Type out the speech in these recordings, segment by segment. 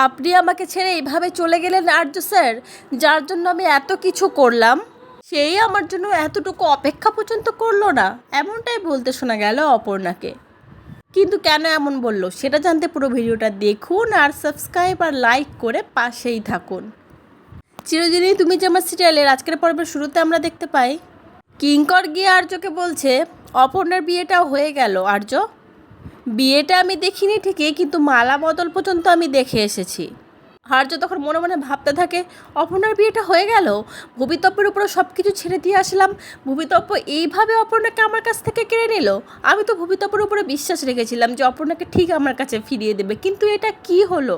আপনি আমাকে ছেড়ে এইভাবে চলে গেলেন আর্য স্যার, যার জন্য আমি এত কিছু করলাম। সেই আমার জন্য এতটুকু অপেক্ষা পর্যন্ত করল না। এমনটাই বলতে শোনা গেল অপর্ণাকে। কিন্তু কেন এমন বলল, সেটা জানতে পুরো ভিডিওটা দেখুন আর সাবস্ক্রাইব আর লাইক করে পাশেই থাকুন। চিরদিনই তুমি যে আমার সিরিয়ালের আজকের পর্বের শুরুতে আমরা দেখতে পাই। কিঙ্কর গিয়ে আর্যকে বলছে, অপর্ণার বিয়েটাও হয়ে গেল, আর্য। বিয়েটা আমি দেখিনি ঠিকই, কিন্তু মালা বদল পর্যন্ত আমি দেখে এসেছি। আর্য তখন মনে মনে ভাবতে থাকে, অপর্ণার বিয়েটা হয়ে গেল? ভবিতব্যের উপরে সব কিছু ছেড়ে দিয়ে আসলাম। ভবিতব্য এইভাবে অপর্ণাকে আমার কাছ থেকে কেড়ে নিল? আমি তো ভবিতব্যের উপরে বিশ্বাস রেখেছিলাম যে অপর্ণাকে ঠিক আমার কাছে ফিরিয়ে দেবে, কিন্তু এটা কি হলো?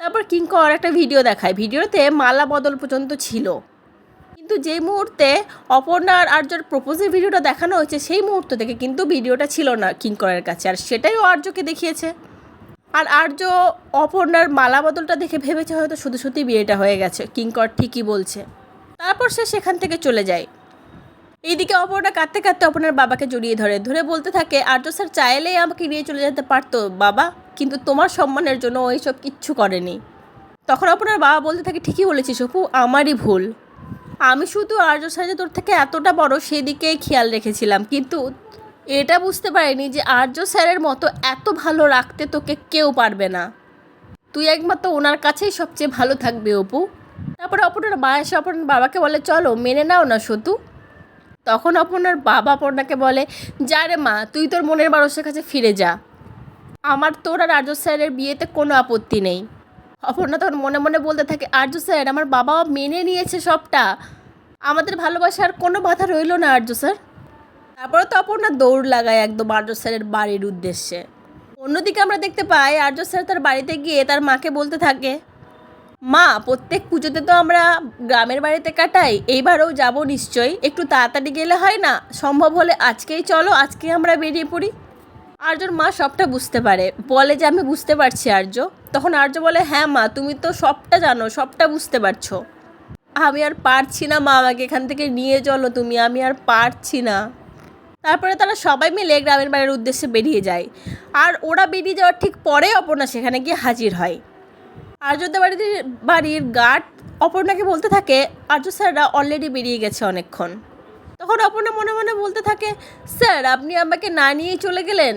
তারপর কিঙ্কর একটা ভিডিও দেখায়। ভিডিওতে মালা বদল পর্যন্ত ছিল। কিন্তু যে মুহূর্তে অপর্ণার আর্যর প্রপোজের ভিডিওটা দেখানো হয়েছে, সেই মুহূর্ত থেকে কিন্তু ভিডিওটা ছিল না কিঙ্করের কাছে। আর সেটাই ও আর্যকে দেখিয়েছে। আর আর্য অপর্ণার মালা বদলটা দেখে ভেবেছে হয়তো শুধু সত্যি বিয়েটা হয়ে গেছে। কিঙ্কর ঠিকই বলছে। তারপর সে সেখান থেকে চলে যায়। এইদিকে অপর্ণা কাঁদতে কাঁদতে অপর্ণার বাবাকে জড়িয়ে ধরে। ধরে বলতে থাকে, আর্য স্যার চাইলেই আমাকে নিয়ে চলে যেতে পারতো, বাবা, কিন্তু তোমার সম্মানের জন্য ও এইসব কিচ্ছু করেনি। তখন আপনার বাবা বলতে থাকে, ঠিকই বলেছিস অপু, আমারই ভুল। আমি শুধু আর্য সাজে তোর থেকে এতটা বড় সেদিকেই খেয়াল রেখেছিলাম, কিন্তু এটা বুঝতে পারিনি যে আর্য স্যারের মতো এত ভালো রাখতে তোকে কেউ পারবে না। তুই একমাত্র ওনার কাছেই সবচেয়ে ভালো থাকবে অপু। তারপরে অপর্ণার মা এসে অপর্ণার বাবাকে বলে, চলো, মেনে নাও না সতু। তখন অপর্ণার বাবা অপর্ণাকে বলে, যা রে মা, তুই তোর মনের মানুষের কাছে ফিরে যা। আমার তোর আর আর্য স্যারের বিয়েতে কোনো আপত্তি নেই। অপর্ণা তখন মনে মনে বলতে থাকে আর্য স্যার, আমার বাবা মেনে নিয়েছে সবটা। আমাদের ভালোবাসার কোনো বাধা রইল না আর্য স্যার। তারপরে তো অপর্ণা দৌড় লাগায় একদম আর্য স্যারের বাড়ির উদ্দেশ্যে। অন্যদিকে আমরা দেখতে পাই আর্য স্যার তার বাড়িতে গিয়ে তার মাকে বলতে থাকে, মা, প্রত্যেক পুজোতে তো আমরা গ্রামের বাড়িতে কাটাই, এইবারও যাব নিশ্চয়ই। একটু তাড়াতাড়ি গেলে হয় না? সম্ভব হলে আজকেই চলো, আজকে আমরা বেরিয়ে পড়ি। আর্যর মা সবটা বুঝতে পারে। বলে যে, আমি বুঝতে পারছি আর্য তখন আর্য বলে হ্যাঁ মা, তুমি তো সবটা জানো, সবটা বুঝতে পারছ। আমি আর পারছি না মা, আমাকে এখান থেকে নিয়ে চলো তুমি, আমি আর পারছি না। তারপরে তারা সবাই মিলে গ্রামের বাড়ির উদ্দেশ্যে বেরিয়ে যায়। আর ওরা বেরিয়ে যাওয়ার ঠিক পরে অপর্ণা সেখানে গিয়ে হাজির হয়। আর্যদের বাড়িতে বাড়ির গার্ড অপর্ণাকে বলতে থাকে আর্য স্যাররা অলরেডি বেরিয়ে গেছে অনেকক্ষণ। তখন অপর্ণা মনে মনে বলতে থাকে, স্যার, আপনি আমাকে না নিয়েই চলে গেলেন?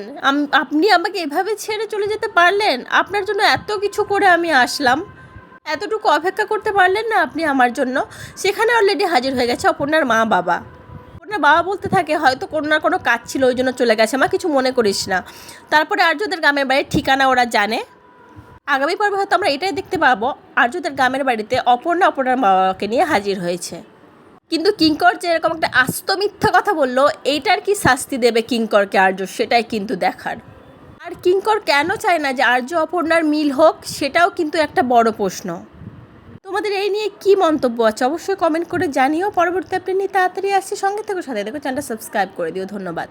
আপনি আমাকে এভাবে ছেড়ে চলে যেতে পারলেন? আপনার জন্য এত কিছু করে আমি আসলাম। এতটুকু অপেক্ষা করতে পারলেন না আপনি আমার জন্য। সেখানে অলরেডি হাজির হয়ে গেছে অপর্ণার মা বাবা। অপর্ণার বাবা বলতে থাকে, হয়তো কোনো না কোনো কাজ ছিল, ওই জন্য চলে গেছে মা, কিছু মনে করিস না। তারপরে আর্যদের গ্রামের বাড়ির ঠিকানা ওরা জানে। আগামী পর্বে হয়তো আমরা এটাই দেখতে পাবো, আর্যদের গ্রামের বাড়িতে অপর্ণা অপর্ণার বাবাকে নিয়ে হাজির হয়েছে। কিন্তু কিঙ্কর যে এরকম একটা আস্ত মিথ্যা কথা বলল, এইটার কি শাস্তি দেবে কিঙ্করকে আর্য? সেটাই কিন্তু দেখার। আর কিঙ্কর কেন চায় না যে আর্য অপর্ণার মিল হোক, সেটাও কিন্তু একটা বড় প্রশ্ন। তোমাদের এই নিয়ে কি মন্তব্য আছে অবশ্যই কমেন্ট করে জানিও। পরবর্তী আপনি নিয়ে তাড়াতাড়ি আসছি সঙ্গে থেকে, সাথে দেখো চ্যানেলটা সাবস্ক্রাইব করে দিও। ধন্যবাদ।